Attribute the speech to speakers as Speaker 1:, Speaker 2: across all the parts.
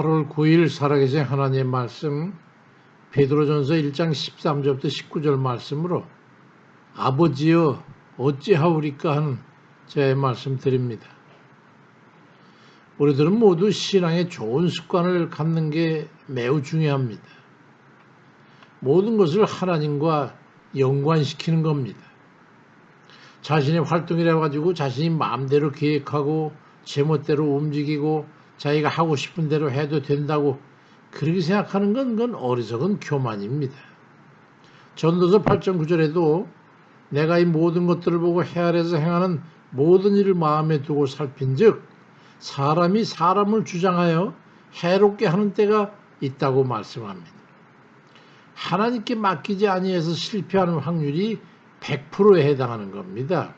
Speaker 1: 8월 9일 살아계신 하나님의 말씀 베드로전서 1장 13절부터 19절 말씀으로 아버지여 어찌하오리까 하는 제 말씀 드립니다. 우리들은 모두 신앙에 좋은 습관을 갖는 게 매우 중요합니다. 모든 것을 하나님과 연관시키는 겁니다. 자신의 활동이라 가지고 자신이 마음대로 계획하고 제멋대로 움직이고 자기가 하고 싶은 대로 해도 된다고 그렇게 생각하는 건 그건 어리석은 교만입니다. 전도서 8장 9절에도 내가 이 모든 것들을 보고 헤아려서 행하는 모든 일을 마음에 두고 살핀즉 사람이 사람을 주장하여 해롭게 하는 때가 있다고 말씀합니다. 하나님께 맡기지 아니해서 실패하는 확률이 100%에 해당하는 겁니다.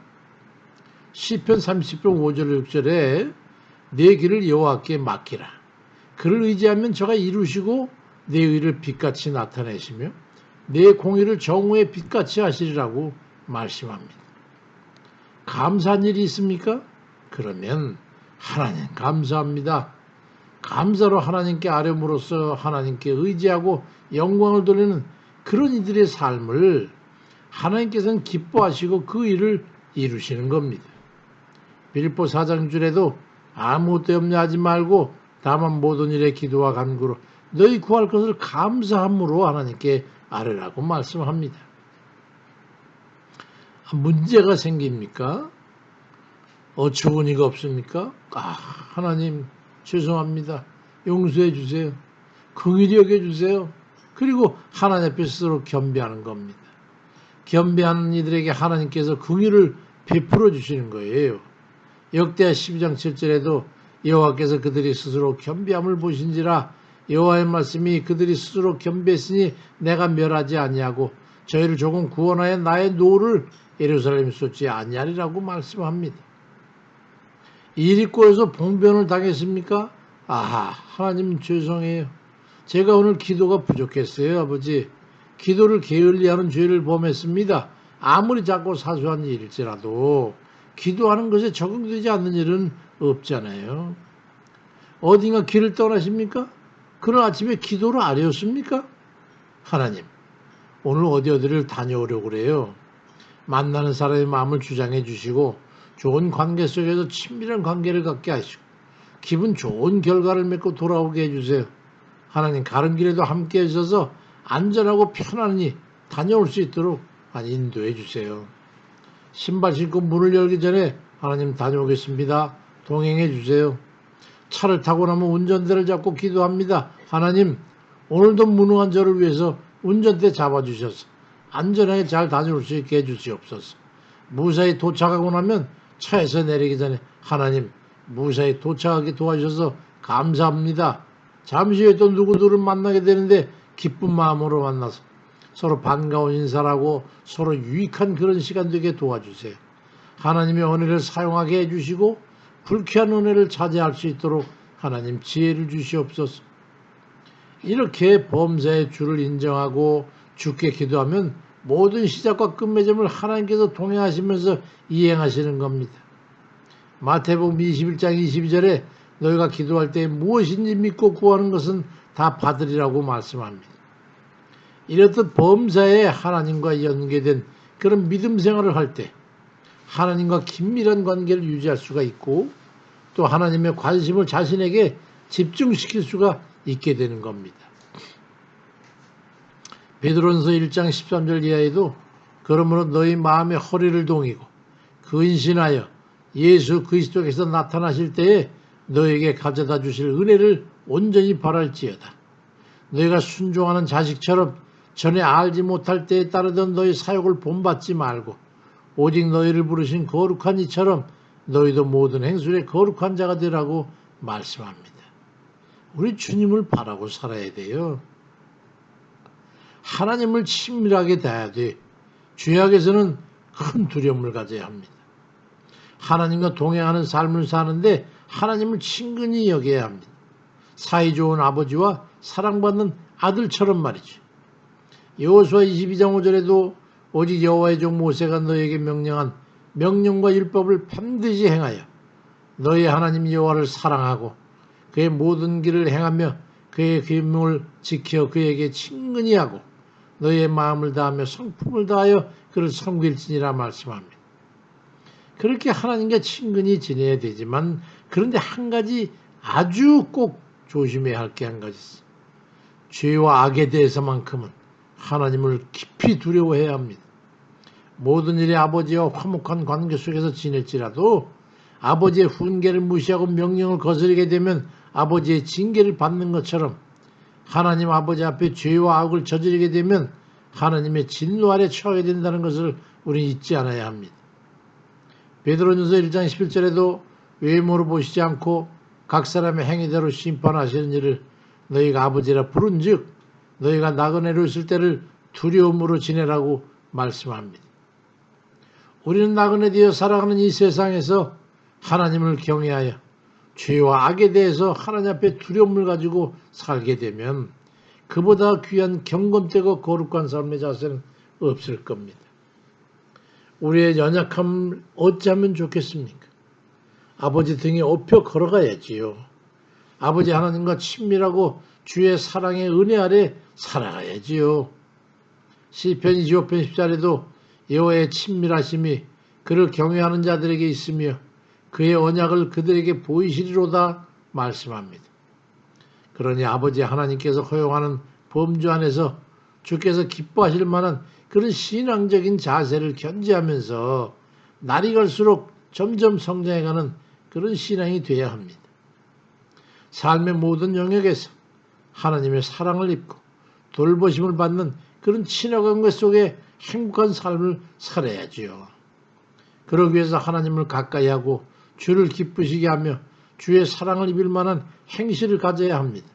Speaker 1: 시편 30편 5절 6절에 내 길을 여호와께 맡기라. 그를 의지하면 저가 이루시고 내 의를 빛같이 나타내시며 내 공의를 정오의 빛같이 하시리라고 말씀합니다. 감사한 일이 있습니까? 그러면 하나님 감사합니다. 감사로 하나님께 아뢰므로써 하나님께 의지하고 영광을 돌리는 그런 이들의 삶을 하나님께서는 기뻐하시고 그 일을 이루시는 겁니다. 빌보 4장 줄에도 아무것도 염려 하지 말고 다만 모든 일에 기도와 간구로 너희 구할 것을 감사함으로 하나님께 아뢰라고 말씀합니다. 문제가 생깁니까? 어처구니가 없습니까? 아, 하나님 죄송합니다. 용서해 주세요. 긍휼히 여겨 주세요. 그리고 하나님 앞에 스스로 겸비하는 겁니다. 겸비하는 이들에게 하나님께서 긍휼을 베풀어 주시는 거예요. 역대하 12장 7절에도 여호와께서 그들이 스스로 겸비함을 보신지라 여호와의 말씀이 그들이 스스로 겸비했으니 내가 멸하지 아니하고 저희를 조금 구원하여 나의 노를 예루살렘에 쏟지 아니하리라고 말씀합니다. 일이 꼬여서 봉변을 당했습니까? 아하, 하나님 죄송해요. 제가 오늘 기도가 부족했어요, 아버지. 기도를 게을리하는 죄를 범했습니다. 아무리 작고 사소한 일일지라도 기도하는 것에 적응되지 않는 일은 없잖아요. 어딘가 길을 떠나십니까? 그런 아침에 기도를 아뢰었습니까? 하나님, 오늘 어디 어디를 다녀오려고 그래요. 만나는 사람의 마음을 주장해 주시고 좋은 관계 속에서 친밀한 관계를 갖게 하시고 기분 좋은 결과를 맺고 돌아오게 해주세요. 하나님 가는 길에도 함께 해주셔서 안전하고 편안히 다녀올 수 있도록 인도해 주세요. 신발 신고 문을 열기 전에 하나님 다녀오겠습니다. 동행해 주세요. 차를 타고 나면 운전대를 잡고 기도합니다. 하나님, 오늘도 무능한 저를 위해서 운전대 잡아주셔서 안전하게 잘 다녀올 수 있게 해주시옵소서. 무사히 도착하고 나면 차에서 내리기 전에 하나님, 무사히 도착하게 도와주셔서 감사합니다. 잠시 후에 또 누구들을 만나게 되는데 기쁜 마음으로 만나서 서로 반가운 인사라고 서로 유익한 그런 시간 되게 도와주세요. 하나님의 은혜를 사용하게 해주시고 불쾌한 은혜를 차지할 수 있도록 하나님 지혜를 주시옵소서. 이렇게 범사의 주를 인정하고 주께 기도하면 모든 시작과 끝맺음을 하나님께서 동행하시면서 이행하시는 겁니다. 마태복음 21장 22절에 너희가 기도할 때 무엇인지 믿고 구하는 것은 다 받으리라고 말씀합니다. 이렇듯 범사에 하나님과 연계된 그런 믿음 생활을 할 때 하나님과 긴밀한 관계를 유지할 수가 있고 또 하나님의 관심을 자신에게 집중시킬 수가 있게 되는 겁니다. 베드로전서 1장 13절 이하에도 그러므로 너희 마음의 허리를 동이고 근신하여 예수 그리스도께서 나타나실 때에 너에게 가져다 주실 은혜를 온전히 바랄지어다. 너희가 순종하는 자식처럼 전에 알지 못할 때에 따르던 너희 사역을 본받지 말고 오직 너희를 부르신 거룩한 이처럼 너희도 모든 행술에 거룩한 자가 되라고 말씀합니다. 우리 주님을 바라고 살아야 돼요. 하나님을 친밀하게 대해야 돼. 죄악에서는 큰 두려움을 가져야 합니다. 하나님과 동행하는 삶을 사는데 하나님을 친근히 여겨야 합니다. 사이 좋은 아버지와 사랑받는 아들처럼 말이죠. 여호수아 22장 5절에도 오직 여호와의 종 모세가 너에게 명령한 명령과 율법을 반드시 행하여 너희 하나님 여호와를 사랑하고 그의 모든 길을 행하며 그의 계명을 지켜 그에게 친근히 하고 너희의 마음을 다하며 성품을 다하여 그를 섬길지니라 말씀합니다. 그렇게 하나님과 친근히 지내야 되지만 그런데 한 가지 아주 꼭 조심해야 할 게 한 가지 있어. 죄와 악에 대해서만큼은 하나님을 깊이 두려워해야 합니다. 모든 일에 아버지와 화목한 관계 속에서 지낼지라도 아버지의 훈계를 무시하고 명령을 거스르게 되면 아버지의 징계를 받는 것처럼 하나님 아버지 앞에 죄와 악을 저지르게 되면 하나님의 진노 아래 처하게 된다는 것을 우리는 잊지 않아야 합니다. 베드로전서 1장 11절에도 외모로 보시지 않고 각 사람의 행위대로 심판하시는 일을 너희가 아버지라 부른즉 너희가 나그네로 있을 때를 두려움으로 지내라고 말씀합니다. 우리는 나그네 되어 살아가는 이 세상에서 하나님을 경외하여 죄와 악에 대해서 하나님 앞에 두려움을 가지고 살게 되면 그보다 귀한 경건되고 거룩한 삶의 자세는 없을 겁니다. 우리의 연약함을 어찌하면 좋겠습니까? 아버지 등에 업혀 걸어가야지요. 아버지 하나님과 친밀하고 주의 사랑의 은혜 아래 살아가야지요. 시편 25편 10절에도 여호와의 친밀하심이 그를 경외하는 자들에게 있으며 그의 언약을 그들에게 보이시리로다 말씀합니다. 그러니 아버지 하나님께서 허용하는 범주 안에서 주께서 기뻐하실 만한 그런 신앙적인 자세를 견지하면서 날이 갈수록 점점 성장해가는 그런 신앙이 되어야 합니다. 삶의 모든 영역에서 하나님의 사랑을 입고 돌보심을 받는 그런 친화관 계 속에 행복한 삶을 살아야지요. 그러기 위해서 하나님을 가까이 하고 주를 기쁘시게 하며 주의 사랑을 입을 만한 행실을 가져야 합니다.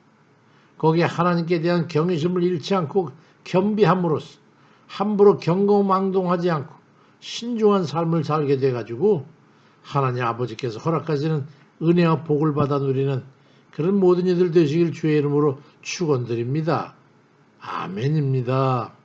Speaker 1: 거기에 하나님께 대한 경외심을 잃지 않고 겸비함으로써 함부로 경거망동하지 않고 신중한 삶을 살게 돼가지고 하나님 아버지께서 허락하시는 은혜와 복을 받아 누리는 그런 모든 이들 되시길 주의 이름으로 축원드립니다. 아멘입니다.